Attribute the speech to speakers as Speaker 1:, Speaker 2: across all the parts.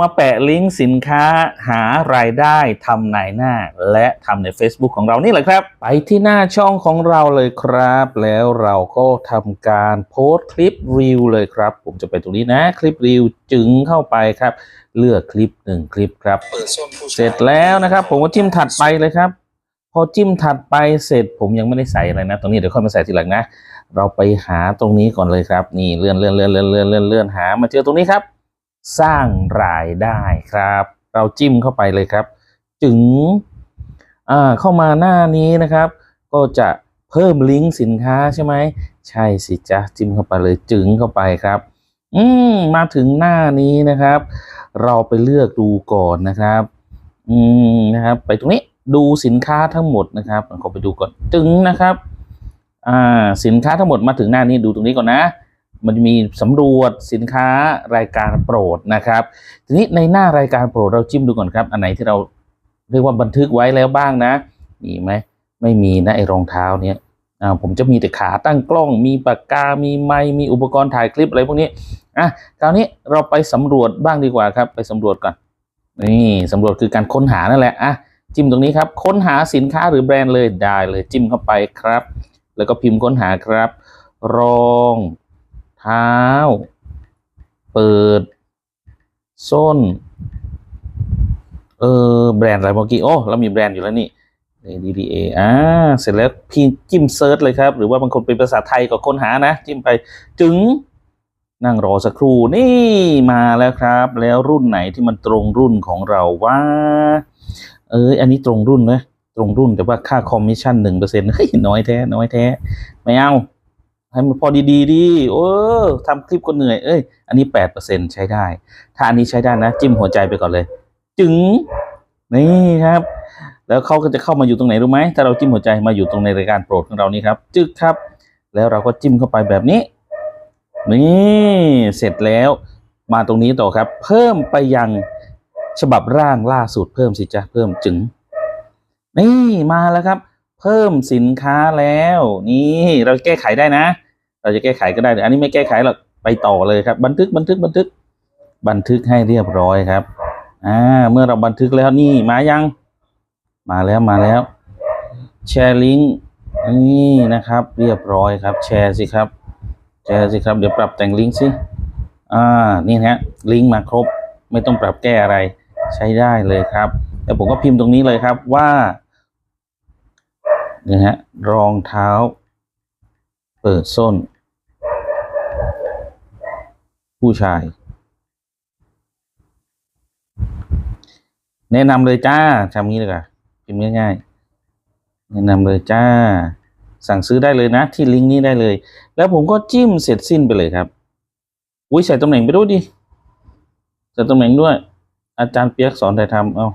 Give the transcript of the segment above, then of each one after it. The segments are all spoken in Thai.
Speaker 1: มาแปะลิงก์สินค้าหารายได้ทำนายหน้า และทำใน Facebook ของเรานี่แหละครับ ไปที่หน้าช่องของเราเลยครับ แล้วเราก็ทำการโพสต์คลิปรีวเลยครับ ผมจะไปตรงนี้นะคลิปรีวจึงเข้าไปครับ เลือกคลิปหนึ่งคลิปครับ
Speaker 2: เปิดส้นผู้ชาย
Speaker 1: เสร็จแล้วนะครับ ผมก็จิ้มถัดไปเลยครับ พอจิ้มถัดไปเสร็จผมยังไม่ได้ใส่อะไรนะ ตรงนี้เดี๋ยวค่อยมาใส่ทีหลังนะ เราไปหาตรงนี้ก่อนเลยครับ นี่เลื่อนเลื่อนเลื่อนเลื่อนเลื่อนเลื่อนเลื่อนหามาเจอตรงนี้ครับ สร้างรายได้ครับ เราจิ้มเข้าไปเลยครับ จึงอ่าเข้ามาหน้านี้นะครับ ก็จะเพิ่มลิงก์สินค้าใช่ไหมใช่สิจ๊ะจิ้มเข้าไปเลยจึงเข้าไปครับ อืมมาถึงหน้านี้นะครับ เราไปเลือกดูก่อนนะครับ อืมนะครับ ไปตรงนี้ดูสินค้าทั้งหมดนะครับขอไปดูก่อนจึงนะครับ อ่าสินค้าทั้งหมดมาถึงหน้านี้ดูตรงนี้ก่อนนะ มันจะมีสำรวจสินค้ารายการโปรดนะครับ ทีนี้ในหน้ารายการโปรดเราจิ้มดูก่อนครับ อันไหนที่เราเรียกว่าบันทึกไว้แล้วบ้างนะ มีไหมไม่มีนะไอรองเท้าเนี้ยอ่าผมจะมีแต่ขาตั้งกล้อง มีปากกา มีไมค์มีอุปกรณ์ถ่ายคลิปอะไรพวกนี้อะคราวนี้เราไปสำรวจบ้างดีกว่าครับ ไปสำรวจก่อนนี่สำรวจคือการค้นหานั่นแหละอะจิ้มตรงนี้ครับค้นหาสินค้าหรือแบรนด์เลยได้เลยจิ้มเข้าไปครับ แล้วก็พิมพ์ค้นหาครับ รอง ท้า เปิด ส้น เออ แบรนด์อะไรเมื่อกี้ โอ้ เรามีแบรนด์อยู่แล้วนี่ DDA อ่า เสร็จแล้วพิมจิ้มเซิร์ชเลยครับ หรือว่าบางคนเป็นภาษาไทยก็ค้นหานะ จิ้มไปจึงนั่งรอสักครู่นี่มาแล้วครับ แล้วรุ่นไหนที่มันตรงรุ่นของเราว่า เอออันนี้ตรงรุ่นนะตรงรุ่นแต่ว่าค่าคอมมิชชั่นหนึ่งเปอร์เซ็นต์เฮ้ยน้อยแท้ น้อยแท้ ไม่เอา ให้มันพอดีๆดีโอ้ทำคลิปก็เหนื่อยเอ้ยอันนี้แปดเปอร์เซ็นใช้ได้ ถ้าอันนี้ใช้ได้นะ จิ้มหัวใจไปก่อนเลย จึงนี่ครับ แล้วเขาก็จะเข้ามาอยู่ตรงไหนรู้ไหมถ้าเราจิ้มหัวใจมาอยู่ตรงในรายการโปรดของเรานี่ครับ จึกครับ แล้วเราก็จิ้มเข้าไปแบบนี้ นี่เสร็จแล้วมาตรงนี้ต่อครับ เพิ่มไปยังฉบับร่างล่าสุดเพิ่มสิจ๊ะเพิ่มจึงนี่มาแล้วครับ เพิ่มสินค้าแล้ว นี่เราแก้ไขได้นะ เราจะแก้ไขก็ได้แต่อันนี้ไม่แก้ไขหรอกไปต่อเลยครับ บันทึกบันทึกบันทึก บันทึกให้เรียบร้อยครับอ่าเมื่อเราบันทึกแล้วนี่มายัง มาแล้วมาแล้ว แชร์ลิงก์นี่นะครับ เรียบร้อยครับ แชร์สิครับ แชร์สิครับเดี๋ยวปรับแต่งลิงก์สิอ่านี่นะฮะลิงก์มาครบ ไม่ต้องปรับแก้อะไร ใช้ได้เลยครับแล้วผมก็พิมพ์ตรงนี้เลยครับว่านี่ฮะรองเท้า เปิดส้น ผู้ชาย แนะนำเลยจ้าทำงี้เลยค่ะพิมพ์ง่ายๆแนะนำเลยจ้า สั่งซื้อได้เลยนะ ที่ลิงก์นี้ได้เลย แล้วผมก็จิ้มเสร็จสิ้นไปเลยครับ อุ้ยใส่ตำแหน่งไปด้วยดิใส่ตำแหน่งด้วย อาจารย์เปียกสอนถ่ายทำเอา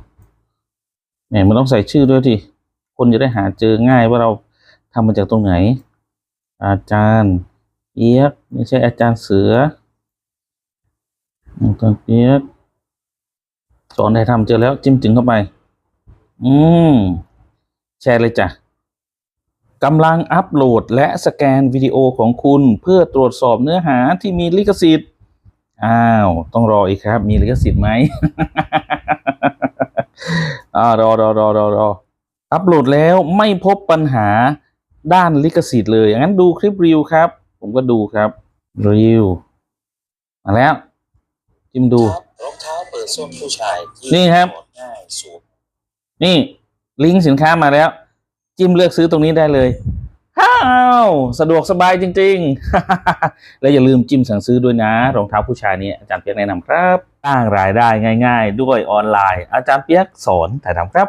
Speaker 1: แหมมันต้องใส่ชื่อด้วยทีคนจะได้หาเจอง่ายว่าเราทำมาจากตรงไหน อาจารย์เปียกไม่ใช่อาจารย์เสืออาจารย์เปียกสอนถ่ายทำเจอแล้วจิ้มจึงเข้าไป อืม แชร์เลยจ้ะกำลังอัปโหลดและสแกนวิดีโอของคุณเพื่อตรวจสอบเนื้อหาที่มีลิขสิทธิ์ อ้าว ต้องรออีกครับ มีลิขสิทธิ์ไหมอ่ารอรอรอรอรออัปโหลดแล้วไม่พบปัญหา ด้านลิขสิทธิ์เลยอย่างนั้นดูคลิปรีวครับ ผมก็ดูครับรีวมาแล้ว จิ้มดู
Speaker 2: รองเท้าเปิดส้นผู้ชายที่
Speaker 1: นี่ครับ
Speaker 2: ถอดง่ายสวม
Speaker 1: นี่ ลิงก์สินค้ามาแล้ว จิ้มเลือกซื้อตรงนี้ได้เลยฮ้าวสะดวกสบายจริง ๆ แล้วอย่าลืมจิ้มสั่งซื้อด้วยนะ รองเท้าผู้ชายนี้อาจารย์เปียกแนะนำครับสร้างรายได้ง่าย ๆ ด้วยออนไลน์ อาจารย์เปียกสอนถ่ายทำครับ